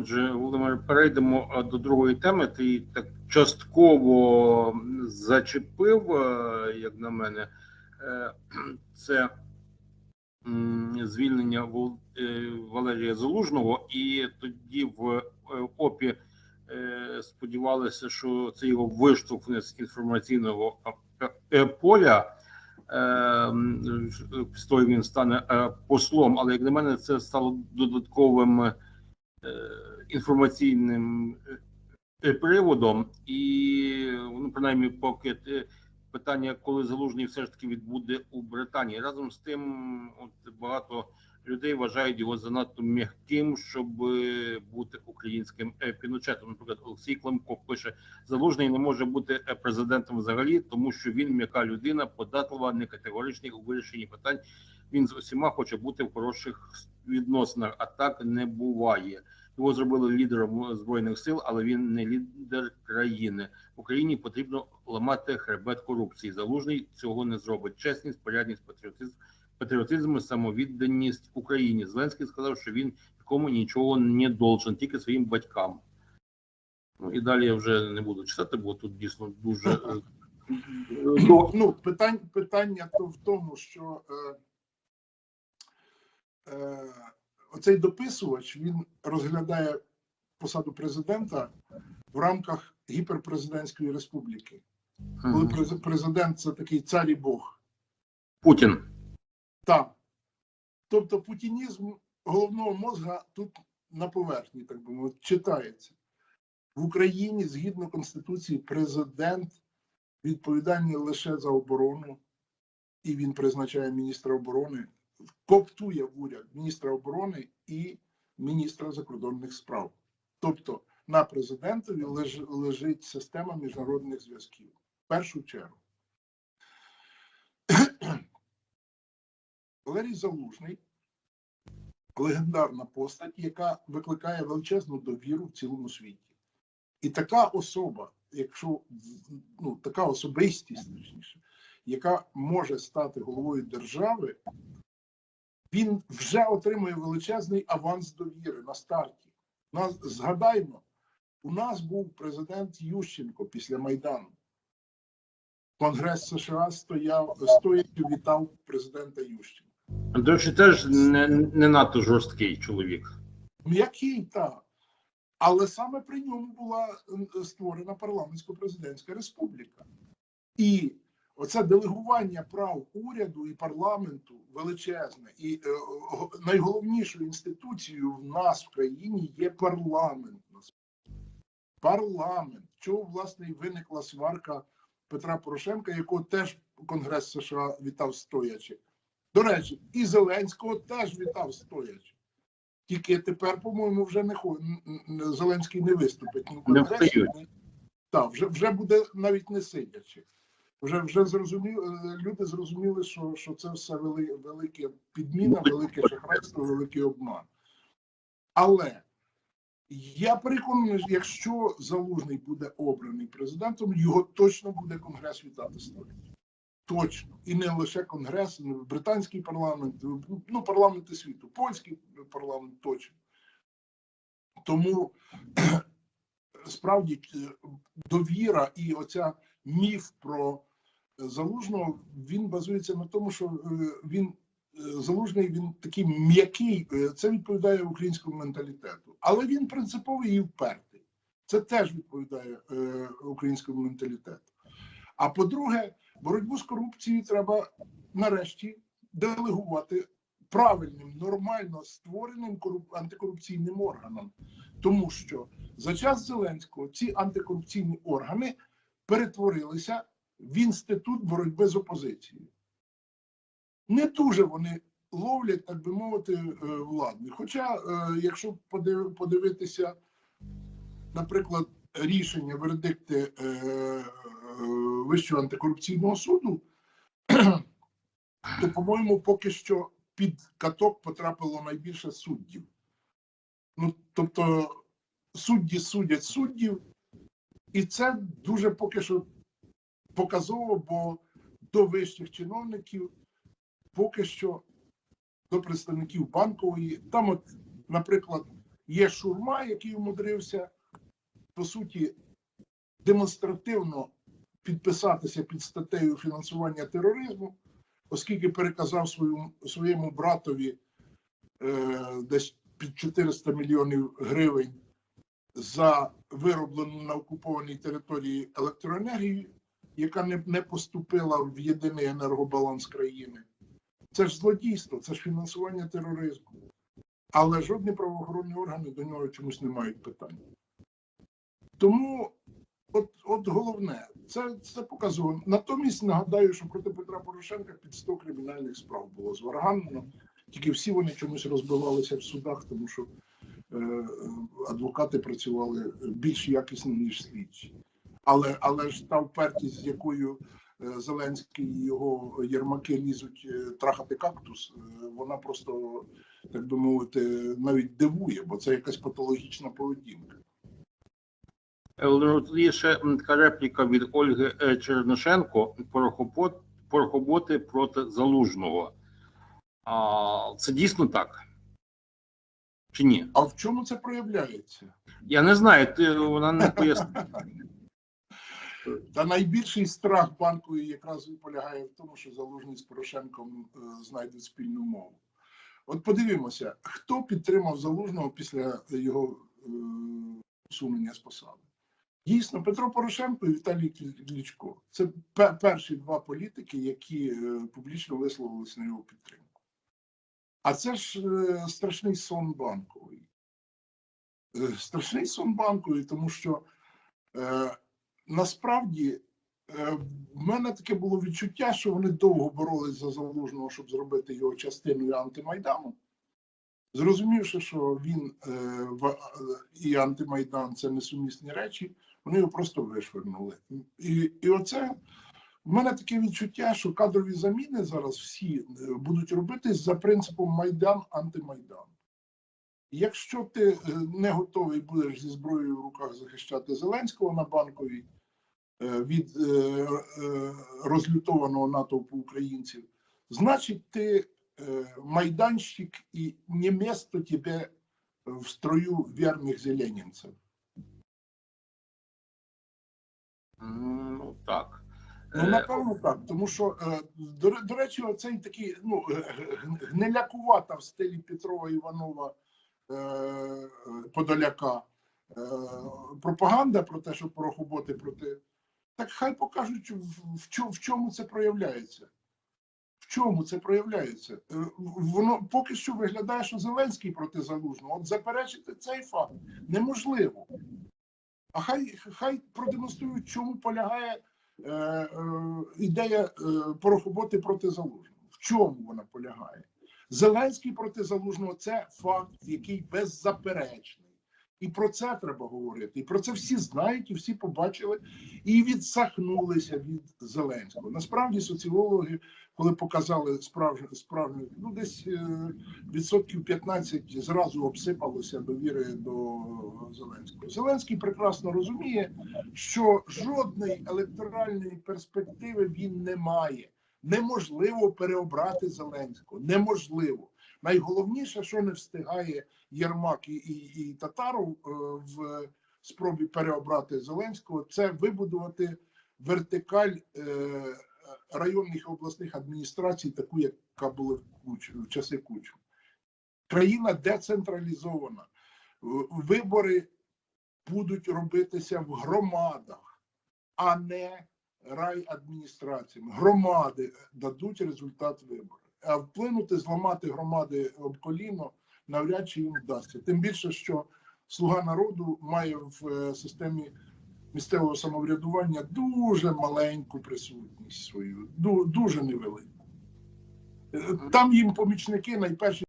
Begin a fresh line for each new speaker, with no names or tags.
Отже, Володимир, перейдемо е, до другої теми. Ти її так частково зачепив, е, як на мене, Е, це звільнення Валерія Залужного, і тоді в ОПІ сподівалися, що це його виштовхне з інформаційного поля. Після того він стане послом, але як на мене, це стало додатковим інформаційним е, приводом, і ну принаймні, поки те питання, коли залужний все ж таки відбуде у Британії. Разом з тим, от багато людей вважають його занадто м'яким, щоб е, бути українським е, піночетом. Наприклад, Олексій Климко пише: залужний не може бути е, президентом взагалі, тому що він м'яка людина, податлива, не категоричний у вирішенні питань. Він з усіма хоче бути в хороших відносинах, а так не буває. Його зробили лідером збройних сил, але він не лідер країни. Україні потрібно ламати хребет корупції. Залужний цього не зробить. Чесність, порядність, патріотизм, патріотизм, самовідданість Україні. Зеленський сказав, що він нікому нічого не должен, тільки своїм батькам. Ну і далі я вже не буду читати, бо тут дійсно дуже е,
Ну, питань, питання то в тому, що е, е, оцей дописувач він розглядає посаду президента в рамках гіперпрезидентської республіки. Коли през- президент це такий цар і Бог.
Путін.
Там. Тобто путінізм головного мозга тут на поверхні, так би мовити, читається. В Україні, згідно Конституції, президент відповідальний лише за оборону, і він призначає міністра оборони, коптує в уряд міністра оборони і міністра закордонних справ. Тобто на президентові леж- лежить система міжнародних зв'язків. В першу чергу. Валерій Залужний легендарна постать, яка викликає величезну довіру в цілому світі. І така особа, якщо ну, така особистість, точніше, яка може стати головою держави, він вже отримує величезний аванс довіри на старті. Нас згадаймо, у нас був президент Ющенко після Майдану. Конгрес США стояв, стоячи вітав президента Ющенка.
До речі, теж не, не надто жорсткий чоловік.
М'який так. Але саме при ньому була створена парламентсько-президентська республіка. І оце делегування прав уряду і парламенту величезне. І е, найголовнішою інституцією в нас в країні є парламент. Парламент. Чого, власне, і виникла сварка Петра Порошенка, якого теж Конгрес США вітав стоячи. До речі, і Зеленського теж вітав стоячи. Тільки тепер, по-моєму, вже не хо... Зеленський не виступить. ні в
Не
Конгресі, ні- Так, вже, вже буде навіть не сидячи. Вже, вже зрозумів, е, люди зрозуміли, що, що це все вели, велике підміна, велике шахрайство, великий обман. Але я переконаний, що якщо Залужний буде обраний президентом, його точно буде Конгрес вітати стоячи. Точно. І не лише Конгрес, ну, британський парламент, ну, парламенти світу, польський парламент точно. Тому справді е, довіра і оця міф про залужного він базується на тому, що е, він е, залужний, він такий м'який, е, це відповідає українському менталітету, але він принциповий і впертий. Це теж відповідає українському менталітету. А по-друге, боротьбу з корупцією треба нарешті делегувати правильним, нормально створеним коруп- антикорупційним органам, тому що за час Зеленського ці антикорупційні органи перетворилися в інститут боротьби з опозицією. Не дуже вони ловлять, так би мовити, е, владних. Хоча, е, якщо подивитися, наприклад, рішення, вердикти е, Вищого антикорупційного суду, то, по-моєму, поки що під каток потрапило найбільше суддів. Ну, тобто, судді судять суддів, і це дуже поки що показово, бо до вищих чиновників поки що до представників банкової, там, от, наприклад, Є Шурма, який умудрився, по суті, демонстративно підписатися під статтею фінансування тероризму, оскільки переказав своєму, своєму братові е, десь під 400 мільйонів гривень за вироблену на окупованій території електроенергію, яка не, не поступила в єдиний енергобаланс країни. Це ж злодійство, це ж фінансування тероризму. Але жодні правоохоронні органи до нього чомусь не мають питань. Тому, от, от головне, це, це показово. Натомість нагадаю, що проти Петра Порошенка під 100 кримінальних справ було зварганено, тільки всі вони чомусь розбивалися в судах, тому що е, адвокати працювали більш якісно, ніж слідчі. Але, але ж та впертість, з якою е, Зеленський і його єрмаки лізуть е, трахати кактус, е, вона просто, так би мовити, навіть дивує, бо це якась патологічна поведінка.
Е, Тоді ще така репліка від Ольги Чернишенко порохобот, порохоботи проти залужного. А, це дійсно так? Чи ні?
А в чому це проявляється?
Я не знаю, ти вона не пояснила.
Та найбільший страх банкової якраз і полягає в тому, що Залужний з Порошенком е, знайдуть спільну мову. От подивімося, хто підтримав Залужного після його е, усунення з посади. Дійсно, Петро Порошенко і Віталій Кличко. Це перші два політики, які е, публічно висловилися на його підтримку. А це ж страшний сон банковий. Страшний сон банковий, тому що насправді е, в мене таке було відчуття, що вони довго боролись за залужного, щоб зробити його частиною антимайдану. Зрозумівши, що він е, в- і антимайдан це несумісні речі, вони його просто вишвернули. І, і оце в мене таке відчуття, що кадрові заміни зараз всі е, будуть робитись за принципом Майдан антимайдан. Якщо ти е, не готовий будеш зі зброєю в руках захищати Зеленського на банковій е, від е, е, розлютованого натовпу українців, значить ти е, майданщик і не місто тебе в строю вірних зеленінців.
Ну так.
Ну,
Е,
напевно, так. Тому що, е, до, до речі, оцей такий ну, е, г- гнилякувата в стилі Петрова Іванова е, Подоляка е, пропаганда про те, що порохоботи проти. Так хай покажуть, в, чому це проявляється. В чому це проявляється? Е, Воно поки що виглядає, що Зеленський проти залужного. От заперечити цей факт неможливо. А хай, хай продемонструють, чому полягає е, е, ідея е, порохоботи проти залужного. В чому вона полягає? Зеленський проти залужного це факт, який беззаперечний. І про це треба говорити. І про це всі знають, і всі побачили, і відсахнулися від Зеленського. Насправді, соціологи, коли показали справжню справжню, ну десь е, відсотків 15 зразу обсипалося довіри до Зеленського. Зеленський прекрасно розуміє, що жодної електоральної перспективи він не має. Неможливо переобрати Зеленського. Неможливо. Найголовніше, що не встигає Єрмак і, і, і Татаров е, в спробі переобрати Зеленського, це вибудувати вертикаль е, районних і обласних адміністрацій, таку, яка була в, Куч, в часи Кучу. Країна децентралізована. Вибори будуть робитися в громадах, а не райадміністраціями. Громади дадуть результат виборів. Вплинути, зламати громади об коліно навряд чи їм вдасться. Тим більше, що слуга народу має в е, системі місцевого самоврядування дуже маленьку присутність свою, дуже невелику. Е, Там їм помічники найперші